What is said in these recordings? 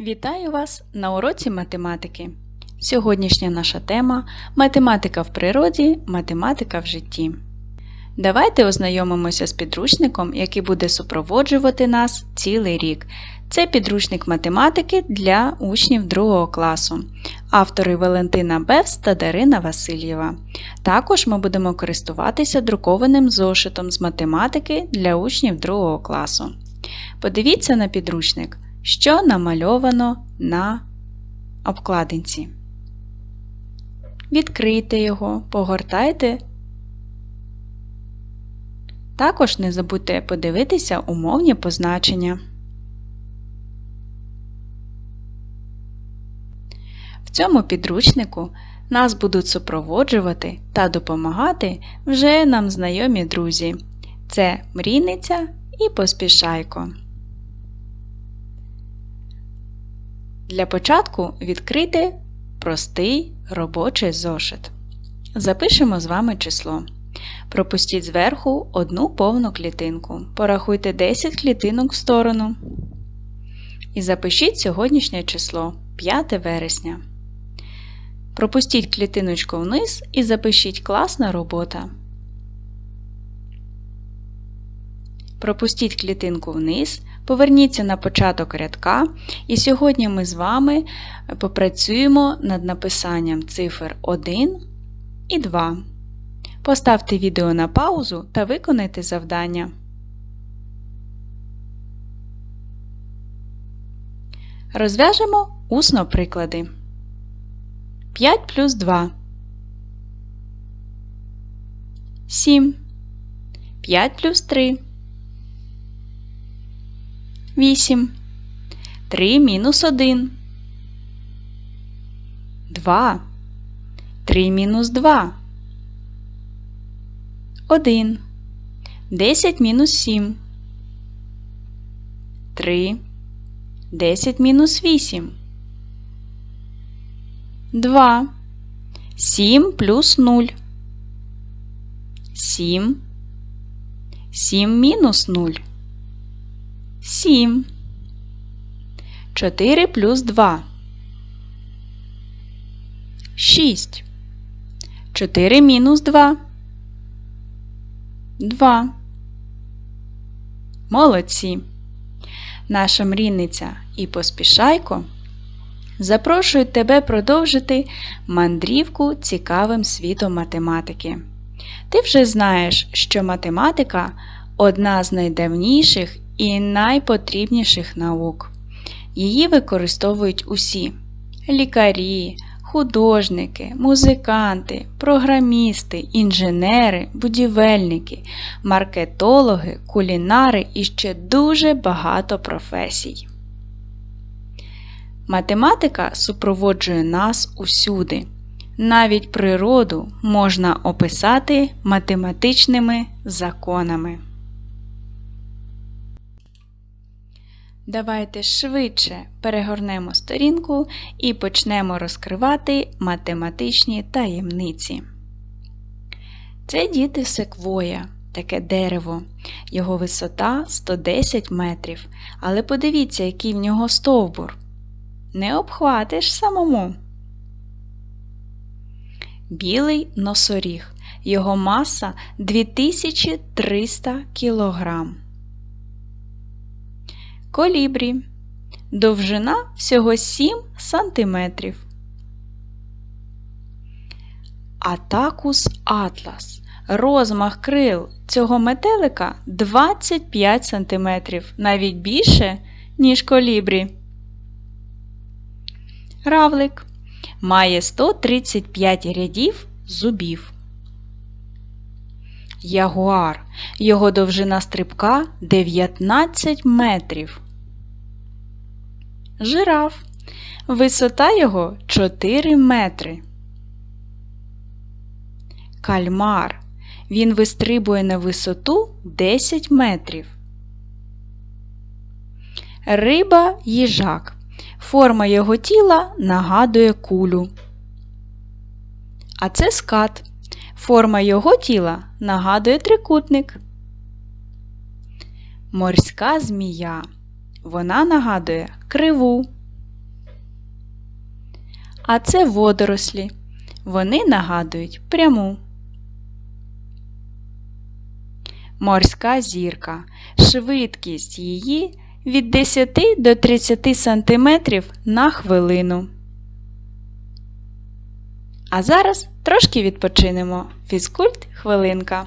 Вітаю вас на уроці математики. Сьогоднішня наша тема математика в природі, математика в житті. Давайте ознайомимося з підручником, який буде супроводжувати нас цілий рік. Це підручник математики для учнів 2 класу. Автори Валентина Бевс та Дарина Васильєва. Також ми будемо користуватися друкованим зошитом з математики для учнів 2 класу. Подивіться на підручник, що намальовано на обкладинці. Відкрийте його, погортайте. Також не забудьте подивитися умовні позначення. В цьому підручнику нас будуть супроводжувати та допомагати вже нам знайомі друзі. Це мрійниця і поспішайко. Для початку відкрити простий робочий зошит. Запишемо з вами число. Пропустіть зверху одну повну клітинку. Порахуйте 10 клітинок в сторону. І запишіть сьогоднішнє число 5 вересня. Пропустіть клітиночку вниз і запишіть класна робота. Пропустіть клітинку вниз, поверніться на початок рядка, і сьогодні ми з вами попрацюємо над написанням цифр 1 і 2. Поставте відео на паузу та виконайте завдання. Розв'яжемо усно приклади. 5 плюс 2. 7. 5 плюс 3. 8. 3 мінус 1. 2. 3 мінус 2. 1. 10 мінус 7. 3. 10 мінус 8. 2. 7 плюс 0. 7. 7 мінус 0. 7. 4 плюс 2. 6. 4 мінус 2. 2. Молодці. Наша мрійниця і поспішайко запрошують тебе продовжити мандрівку цікавим світом математики. Ти вже знаєш, що математика одна з найдавніших і найпотрібніших наук. Її використовують усі лікарі, художники, музиканти, програмісти, інженери, будівельники, маркетологи, кулінари і ще дуже багато професій. Математика супроводжує нас усюди. Навіть природу можна описати математичними законами. Давайте швидше перегорнемо сторінку і почнемо розкривати математичні таємниці. Це діти секвоя, таке дерево. Його висота 110 метрів. Але подивіться, який в нього стовбур. Не обхватиш самому. Білий носоріг. Його маса 2300 кілограм. Колібрі. Довжина всього 7 сантиметрів. Атакус атлас. Розмах крил цього метелика 25 см, навіть більше, ніж колібрі. Равлик має 135 рядів зубів. Ягуар. Його довжина стрибка 19 метрів. Жираф. Висота його 4 метри. Кальмар. Він вистрибує на висоту 10 метрів. Риба їжак. Форма його тіла нагадує кулю. А це скат. Форма його тіла нагадує трикутник. Морська змія. Вона нагадує криву. А це водорослі. Вони нагадують пряму. Морська зірка. Швидкість її від 10 до 30 см на хвилину. А зараз трошки відпочинемо. Фізкульт хвилинка.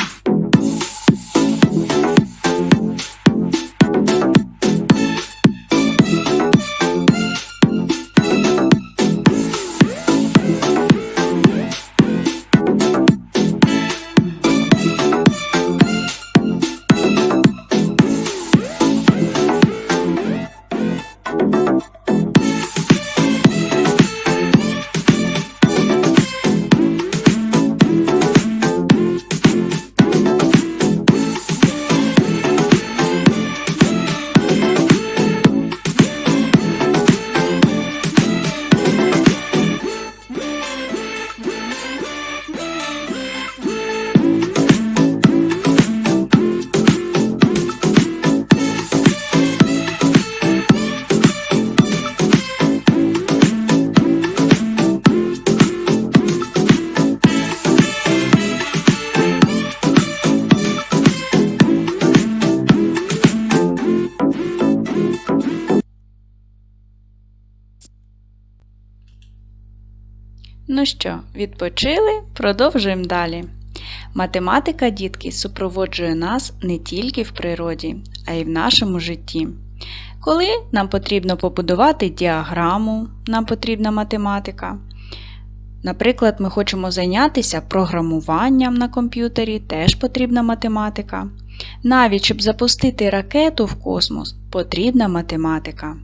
Ну що, відпочили? Продовжуємо далі. Математика, дітки, супроводжує нас не тільки в природі, а й в нашому житті. Коли нам потрібно побудувати діаграму, нам потрібна математика. Наприклад, ми хочемо зайнятися програмуванням на комп'ютері, теж потрібна математика. Навіть щоб запустити ракету в космос, потрібна математика.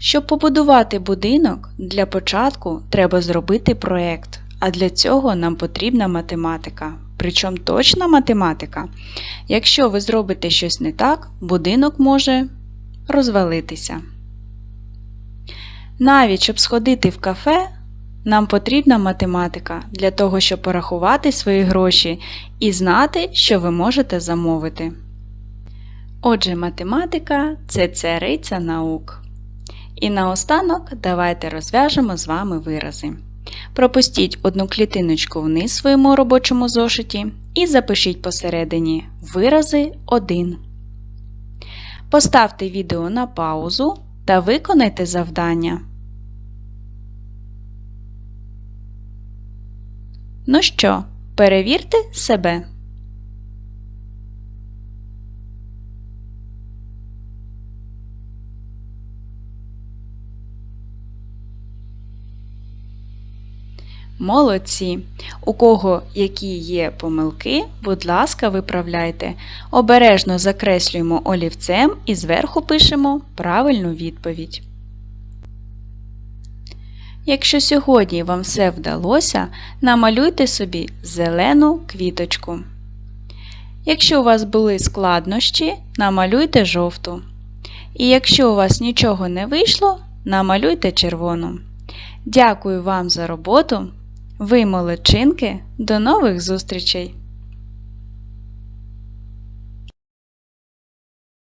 Щоб побудувати будинок, для початку треба зробити проєкт, а для цього нам потрібна математика. Причому точна математика. Якщо ви зробите щось не так, будинок може розвалитися. Навіть щоб сходити в кафе, нам потрібна математика для того, щоб порахувати свої гроші і знати, що ви можете замовити. Отже, математика це цариця наук. І наостанок давайте розв'яжемо з вами вирази. Пропустіть одну клітиночку вниз в своєму робочому зошиті і запишіть посередині вирази 1. Поставте відео на паузу та виконайте завдання. Ну що, перевірте себе. Молодці! У кого які є помилки, будь ласка, виправляйте. Обережно закреслюємо олівцем і зверху пишемо правильну відповідь. Якщо сьогодні вам все вдалося, намалюйте собі зелену квіточку. Якщо у вас були складнощі, намалюйте жовту. І якщо у вас нічого не вийшло, намалюйте червону. Дякую вам за роботу! Ви молодчинки! До нових зустрічей!